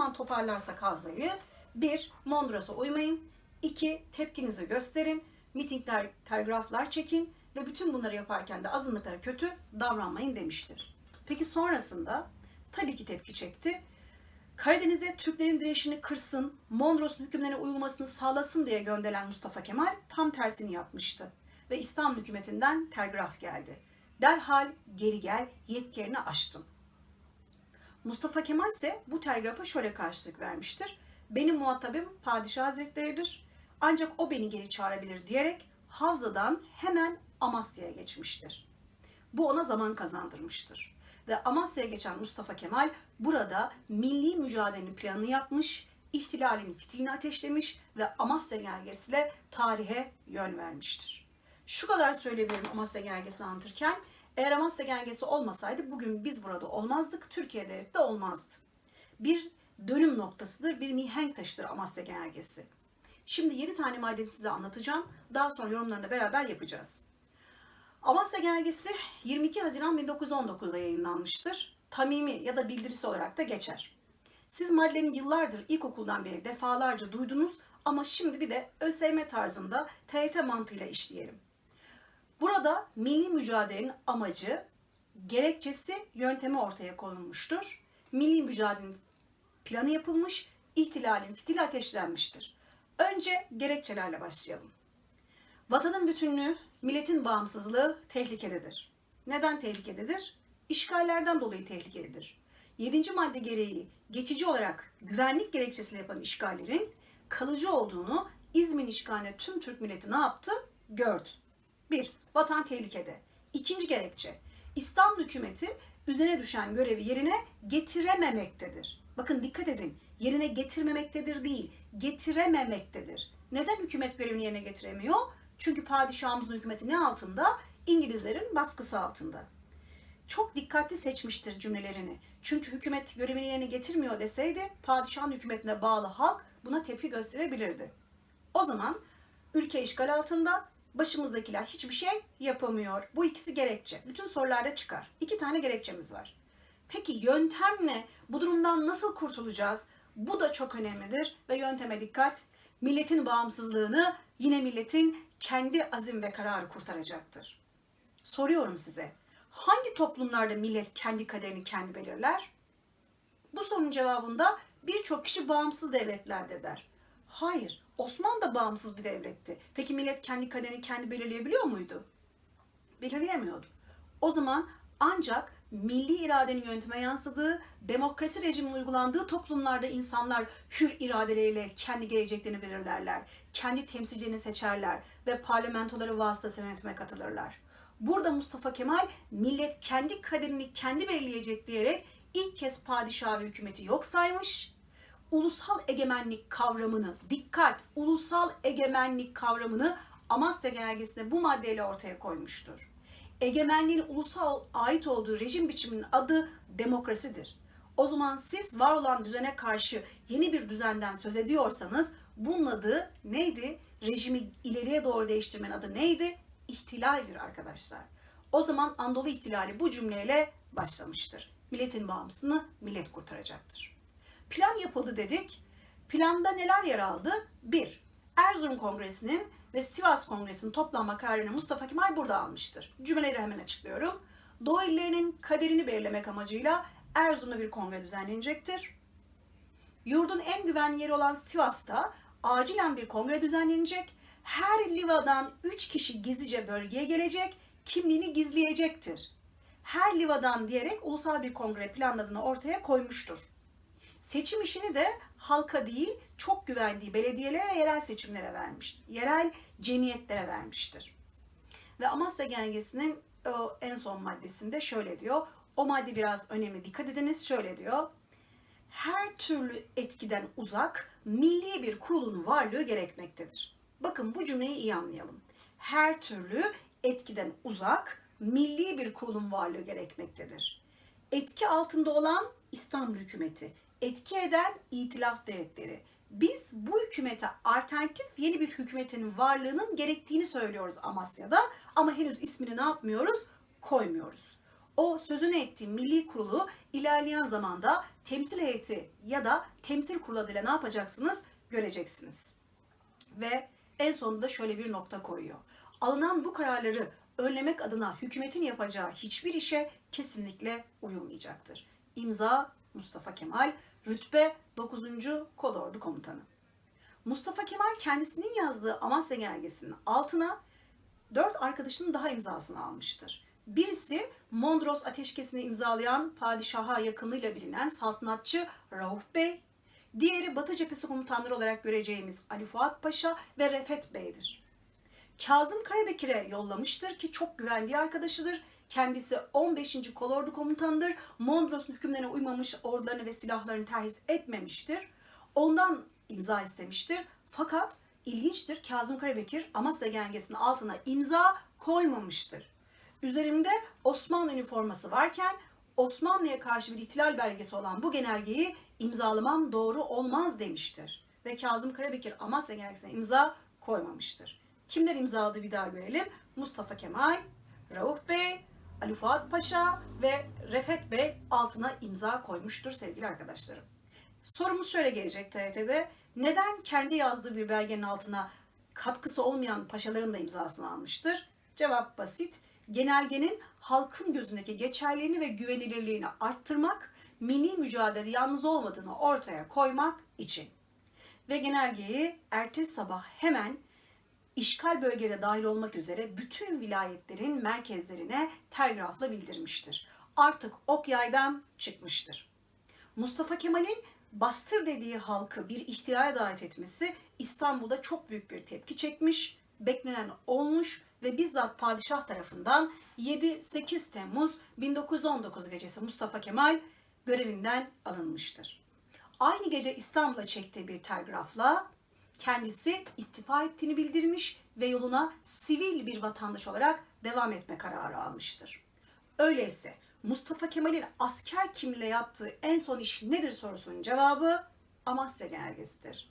zaman toparlarsak havzayı. Bir, Mondras'a uymayın. İki, tepkinizi gösterin. Mitingler, telgraflar çekin ve bütün bunları yaparken de azınlıklara kötü davranmayın demiştir. Peki sonrasında tabii ki tepki çekti. Karadeniz'e Türklerin direnişini kırsın, Mondros'un hükümlerine uyulmasını sağlasın diye gönderilen Mustafa Kemal tam tersini yapmıştı. Ve İstanbul hükümetinden telgraf geldi. Derhal geri gel, yetkilerini aştın. Mustafa Kemal ise bu telgrafa şöyle karşılık vermiştir. Benim muhatabım Padişah Hazretleri'dir. Ancak o beni geri çağırabilir diyerek Havza'dan hemen Amasya'ya geçmiştir. Bu ona zaman kazandırmıştır. Ve Amasya'ya geçen Mustafa Kemal burada milli mücadelenin planını yapmış, ihtilalin fitilini ateşlemiş ve Amasya Genelgesi'yle tarihe yön vermiştir. Şu kadar söyleyebilirim Amasya Genelgesi'ni anlatırken, eğer Amasya Genelgesi olmasaydı bugün biz burada olmazdık, Türkiye'de de olmazdı. Bir dönüm noktasıdır, bir mihenk taşıdır Amasya Genelgesi. Şimdi 7 tane maddesi size anlatacağım. Daha sonra yorumlarını beraber yapacağız. Amasya Genelgesi 22 Haziran 1919'da yayınlanmıştır. Tamimi ya da bildirisi olarak da geçer. Siz maddelerini yıllardır ilkokuldan beri defalarca duydunuz ama şimdi bir de ÖSYM tarzında TYT mantığıyla işleyelim. Burada milli mücadelenin amacı, gerekçesi, yöntemi ortaya konulmuştur. Milli mücadelenin planı yapılmış, ihtilalin fitili ateşlenmiştir. Önce gerekçelerle başlayalım. Vatanın bütünlüğü, milletin bağımsızlığı tehlikededir. Neden tehlikededir? İşgallerden dolayı tehlikededir. 7. madde gereği geçici olarak güvenlik gerekçesiyle yapan işgallerin kalıcı olduğunu İzmir işgaline tüm Türk milleti ne yaptı? Gördü. 1. Vatan tehlikede. İkinci gerekçe. İstanbul hükümeti üzerine düşen görevi yerine getirememektedir. Bakın dikkat edin. Yerine getirmemektedir değil, getirememektedir. Neden hükümet görevini yerine getiremiyor? Çünkü padişahımızın hükümeti ne altında? İngilizlerin baskısı altında. Çok dikkatli seçmiştir cümlelerini. Çünkü hükümet görevini yerine getirmiyor deseydi padişahın hükümetine bağlı halk buna tepki gösterebilirdi. O zaman ülke işgal altında, başımızdakiler hiçbir şey yapamıyor. Bu ikisi gerekçe. Bütün sorularda çıkar. İki tane gerekçemiz var. Peki yöntemle bu durumdan nasıl kurtulacağız? Bu da çok önemlidir ve yönteme dikkat. Milletin bağımsızlığını yine milletin kendi azim ve kararı kurtaracaktır. Soruyorum size. Hangi toplumlarda millet kendi kaderini kendi belirler? Bu sorunun cevabında birçok kişi bağımsız devletlerde der. Hayır, Osmanlı da bağımsız bir devletti. Peki millet kendi kaderini kendi belirleyebiliyor muydu? Belirleyemiyordu. O zaman ancak milli iradenin yönteme yansıdığı, demokrasi rejiminin uygulandığı toplumlarda insanlar hür iradeleriyle kendi geleceklerini belirlerler, kendi temsilcilerini seçerler ve parlamentoları vasıtasıyla yönetime katılırlar. Burada Mustafa Kemal millet kendi kaderini kendi belirleyecek diyerek ilk kez padişah ve hükümeti yok saymış. Ulusal egemenlik kavramını, dikkat, ulusal egemenlik kavramını Amasya Genelgesi'nde bu maddeyle ortaya koymuştur egemenliğin ulusal ait olduğu rejim biçiminin adı demokrasidir. O zaman siz var olan düzene karşı yeni bir düzenden söz ediyorsanız bunun adı neydi? Rejimi ileriye doğru değiştirmenin adı neydi? İhtilaldir arkadaşlar. O zaman Anadolu ihtilali bu cümleyle başlamıştır. Milletin bağımsızlığını millet kurtaracaktır. Plan yapıldı dedik. Planda neler yer aldı? 1. Erzurum Kongresi'nin ve Sivas Kongresi'nin toplanma kararını Mustafa Kemal burada almıştır. Cümleleri hemen açıklıyorum. Doğu illerinin kaderini belirlemek amacıyla Erzurum'da bir kongre düzenlenecektir. Yurdun en güvenli yeri olan Sivas'ta acilen bir kongre düzenlenecek. Her livadan 3 kişi gizlice bölgeye gelecek, kimliğini gizleyecektir. Her livadan diyerek ulusal bir kongre planladığını ortaya koymuştur. Seçim işini de halka değil, çok güvendiği belediyelere ve yerel seçimlere vermiş. Yerel cemiyetlere vermiştir. Ve Amasya Genelgesi'nin en son maddesinde şöyle diyor. O madde biraz önemli. Dikkat ediniz şöyle diyor. Her türlü etkiden uzak milli bir kurulun varlığı gerekmektedir. Bakın bu cümleyi iyi anlayalım. Her türlü etkiden uzak milli bir kurulun varlığı gerekmektedir. Etki altında olan İstanbul hükümeti, etki eden itilaf devletleri. Biz bu hükümete alternatif yeni bir hükümetin varlığının gerektiğini söylüyoruz Amasya'da ama henüz ismini ne yapmıyoruz? Koymuyoruz. o sözünü ettiği milli kurulu ilerleyen zamanda temsil heyeti ya da temsil kurulu adıyla ne yapacaksınız göreceksiniz. Ve en sonunda şöyle bir nokta koyuyor. Alınan bu kararları önlemek adına hükümetin yapacağı hiçbir işe kesinlikle uyulmayacaktır. İmza Mustafa Kemal, rütbe 9. Kolordu Komutanı. Mustafa Kemal kendisinin yazdığı Amasya Genelgesi'nin altına dört arkadaşının daha imzasını almıştır. Birisi Mondros Ateşkesi'ni imzalayan padişaha yakınlığıyla bilinen saltanatçı Rauf Bey. Diğeri Batı Cephesi komutanları olarak göreceğimiz Ali Fuat Paşa ve Refet Bey'dir. Kazım Karabekir'e yollamıştır ki çok güvendiği arkadaşıdır. Kendisi 15. Kolordu komutanıdır. Mondros'un hükümlerine uymamış ordularını ve silahlarını terhis etmemiştir. Ondan imza istemiştir. Fakat ilginçtir Kazım Karabekir Amasya Genelgesi'nin altına imza koymamıştır. Üzerimde Osmanlı üniforması varken Osmanlı'ya karşı bir ihtilal belgesi olan bu genelgeyi imzalamam doğru olmaz demiştir. Ve Kazım Karabekir Amasya Genelgesi'ne imza koymamıştır. Kimler imzaladı bir daha görelim. Mustafa Kemal, Rauf Bey, Ali Fuat Paşa ve Refet Bey altına imza koymuştur sevgili arkadaşlarım. Sorumuz şöyle gelecek TRT'de. Neden kendi yazdığı bir belgenin altına katkısı olmayan paşaların da imzasını almıştır? Cevap basit. Genelgenin halkın gözündeki geçerliğini ve güvenilirliğini arttırmak, milli mücadele yalnız olmadığını ortaya koymak için. Ve genelgeyi ertesi sabah hemen işgal bölgede dahil olmak üzere bütün vilayetlerin merkezlerine telgrafla bildirmiştir. Artık ok yaydan çıkmıştır. Mustafa Kemal'in bastır dediği halkı bir ihtilaya davet etmesi İstanbul'da çok büyük bir tepki çekmiş, beklenen olmuş ve bizzat padişah tarafından 7-8 Temmuz 1919 gecesi Mustafa Kemal görevinden alınmıştır. Aynı gece İstanbul'a çektiği bir telgrafla kendisi istifa ettiğini bildirmiş ve yoluna sivil bir vatandaş olarak devam etme kararı almıştır. Öyleyse Mustafa Kemal'in asker kimliğiyle yaptığı en son iş nedir sorusunun cevabı Amasya Genelgesi'dir.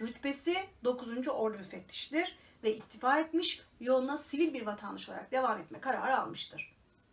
Rütbesi 9. Ordu Müfettişidir ve istifa etmiş, yoluna sivil bir vatandaş olarak devam etme kararı almıştır.